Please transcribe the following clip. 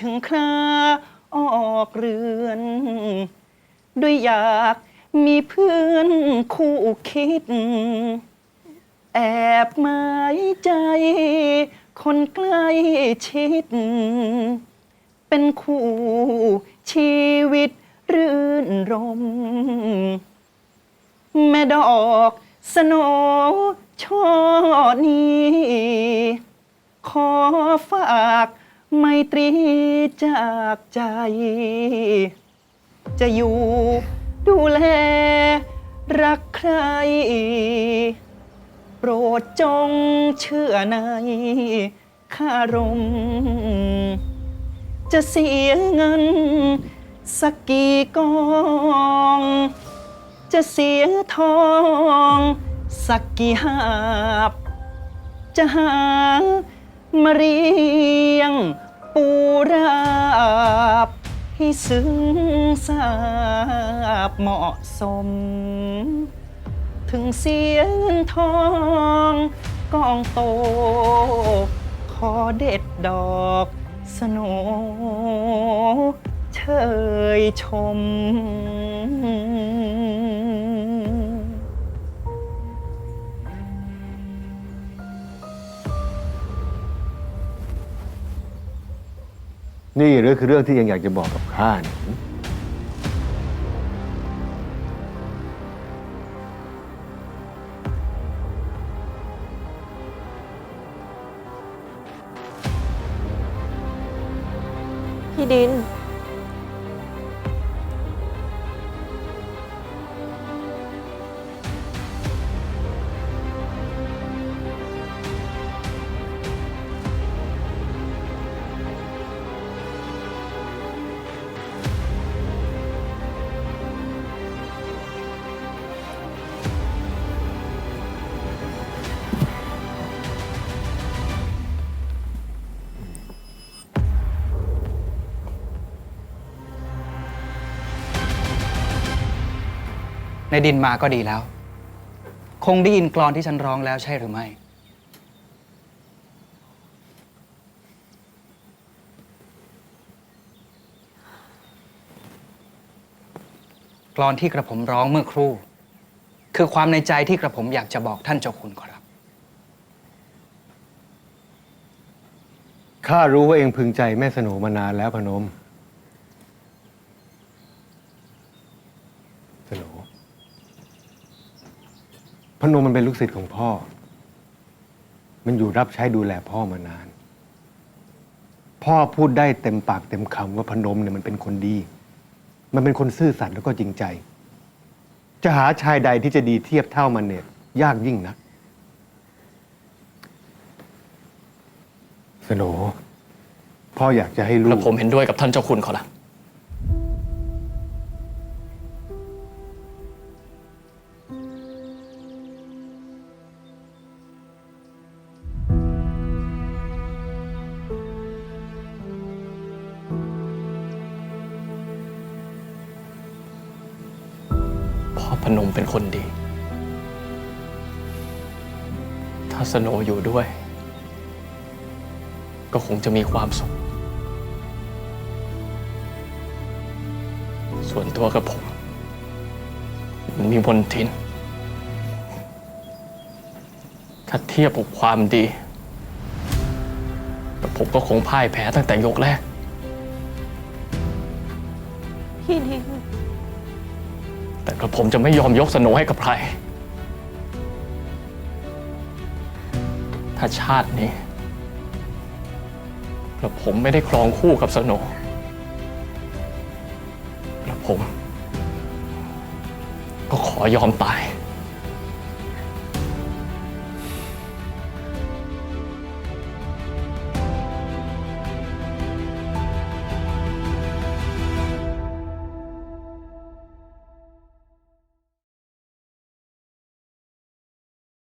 ถึงคราออกเรือน ด้วยอยากมีเพื่อนคู่คิด แอบหมายใจ คนใกล้ชิด เป็นคู่ชีวิตรื่นรม แม่ดอกสโนช่อนี้ ขอฝาก ไมตรีจากใจ จะอยู่ดูแล รักใคร โปรดจงเชื่อในคารม จะเสียเงิน สักกี่กอง จะเสียทอง สักกี่หาบ จะหา มาเรียงปูราบ ให้ซึ้งสาบเหมาะสม ถึงเสียงทองกองโต ขอเด็ดดอกสโนเชยชม นี่หรือคือเรื่องที่ยังอยากจะบอกกับข้าเนี่ยพี่ดิน ในดินมาก็ดีแล้ว คงได้ยินกลอนที่ฉันร้องแล้วใช่หรือไม่กลอนที่กระผมร้องเมื่อครู่ คือความในใจที่กระผมอยากจะบอกท่านเจ้าคุณขอรับ ข้ารู้ว่าเองพึงใจแม่สโนมานานแล้วพนม สโนพ นมมันเป็นลูกศิษย์ของพ่อ มันอยู่รับใช้ดูแลพ่อมานาน พ่อพูดได้เต็มปากเต็มคำว่าพนมเนี่ยมันเป็นคนดี มันเป็นคนซื่อสัตย์แล้วก็จริงใจ จะหาชายใดที่จะดีเทียบเท่ามันเนี่ยยากยิ่งนัก สโหนพ่ออยากจะให้ลูและกผมเห็นด้วยกับท่านเจ้าคุณเขาละ พนมเป็นคนดี ถ้าสโนอยู่ด้วย ก็คงจะมีความสุข ส่วนตัวกับผม มันมีมนทิน ถ้าเทียบกับความดี ผมก็คงพ่ายแพ้ตั้งแต่ยกแรกพี่ดิน แต่กระผมจะไม่ยอมยกสโนให้กับใคร ถ้าชาตินี้กระผมไม่ได้ครองคู่กับสโนกระผม ก็ขอยอมตาย